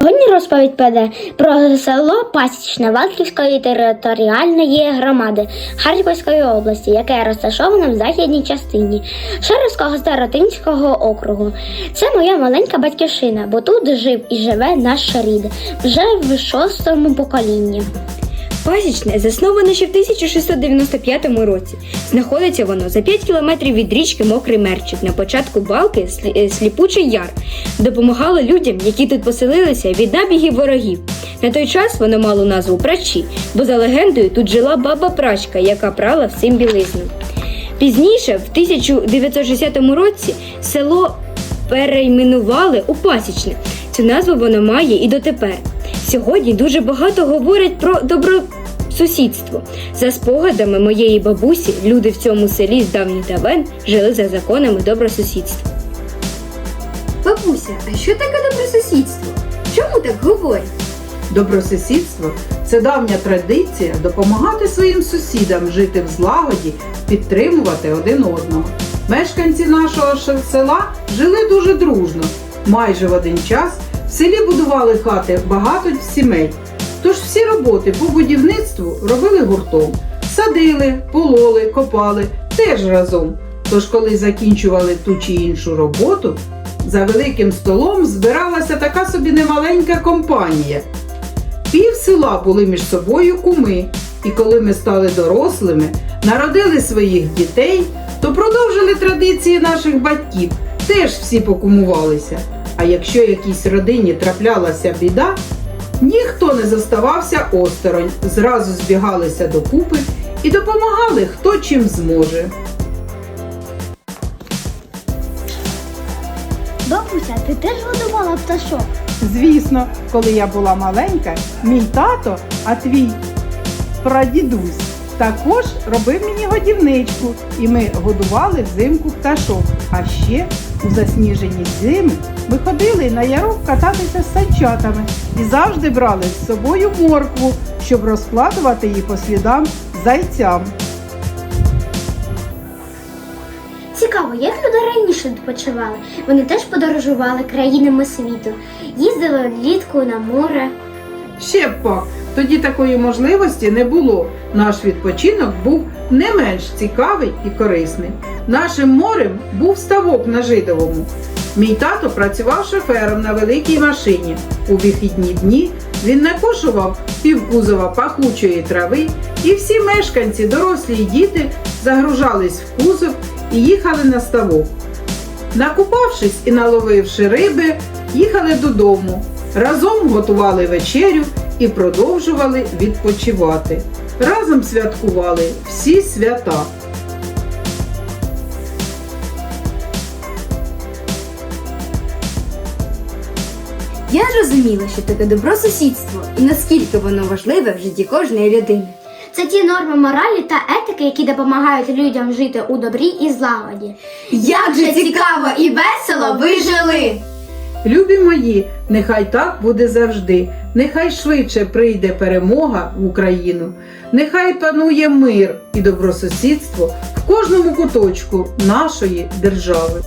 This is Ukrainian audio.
Сьогодні розповідь піде про село Пасічне Валківської територіальної громади Харківської області, яке розташоване в західній частині Шаровського Старотинського округу. Це моя маленька батьківщина, бо тут жив і живе наш рід вже в шостому поколінні. Пасічне засноване ще в 1695 році. Знаходиться воно за 5 кілометрів від річки Мокрий Мерчик на початку балки е, Сліпучий Яр. Допомагало людям, які тут поселилися від набігів ворогів. На той час воно мало назву Прачі, бо за легендою тут жила баба прачка, яка прала всім білизну. Пізніше, в 1960 році, село перейменували у Пасічне. Цю назву воно має і дотепер. Сьогодні дуже багато говорять про добросусідство. За спогадами моєї бабусі, люди в цьому селі з давніх давен жили за законами добросусідства. Бабуся, а що таке добросусідство? Чому так говорять? Добросусідство це давня традиція допомагати своїм сусідам жити в злагоді, підтримувати один одного. Мешканці нашого села жили дуже дружно. Майже в один час в селі будували хати багато сімей. Тож всі роботи по будівництву робили гуртом. Садили, пололи, копали теж разом. Тож, коли закінчували ту чи іншу роботу, за великим столом збиралася така собі немаленька компанія. Пів села були між собою куми, і коли ми стали дорослими, народили своїх дітей, то продовжили традиції наших батьків. Теж всі покумувалися. А якщо якійсь родині траплялася біда, ніхто не заставався осторонь, зразу збігалися докупи і допомагали хто чим зможе. Бабуся, ти теж годувала пташок? Звісно, коли я була маленька, мій тато, а твій прадідусь, також робив мені годівничку, і ми годували взимку пташок. А ще у засніжені зими ми ходили на ярок кататися з санчатами і завжди брали з собою моркву, щоб розкладувати її по слідам зайцям. Цікаво, як люди раніше відпочивали. Вони теж подорожували країнами світу, їздили влітку на море. Ще б пак, тоді такої можливості не було. Наш відпочинок був не менш цікавий і корисний. Нашим морем був ставок на жидовому. Мій тато працював шофером на великій машині. У вихідні дні він накошував півкузова пахучої трави, і всі мешканці, дорослі й діти, загружались в кузов і їхали на ставок. Накупавшись і наловивши риби, їхали додому. Разом готували вечерю і продовжували відпочивати. Разом святкували всі свята. Я зрозуміла, що таке добросусідство і наскільки воно важливе в житті кожної людини. Це ті норми моралі та етики, які допомагають людям жити у добрі і злагоді. Як же цікаво і весело ви жили! Любі мої, нехай так буде завжди. Нехай швидше прийде перемога в Україну. Нехай панує мир і добросусідство в кожному куточку нашої держави.